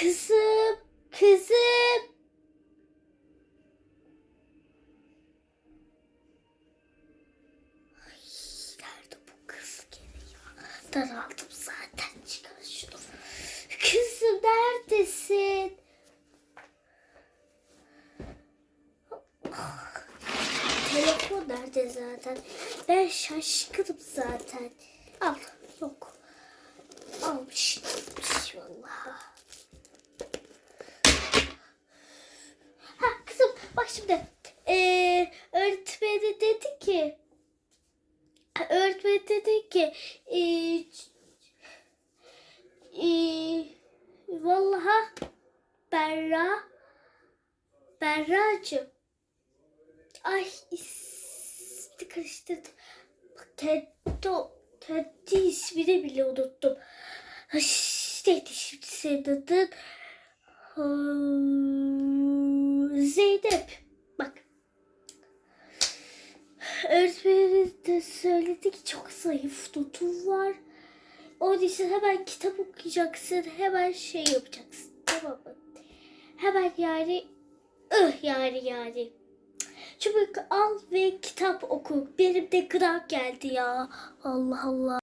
Kızım, kızım. Ay, nerede bu kız gene? Daraldım zaten. Çıkar şunu. Kızım neredesin? Telefon nerede zaten? Ben şaşkınım zaten. Al. Yok. Şimdi. Ee, öğretmeni dedi ki öğretmen dedi ki ee, ee, vallahi Berra Berracığım Ay ismini karıştırdım. Kendi, kendi ismini bile unuttum. Neydi şimdi senin adın? Öğretmenimiz de söyledi ki çok zayıf notum var. Onun için hemen kitap okuyacaksın. Hemen şey yapacaksın. Tamam mı? Hemen yani ıh yani yani. Çabuk al ve kitap oku. Benim de gıdak geldi ya. Allah Allah.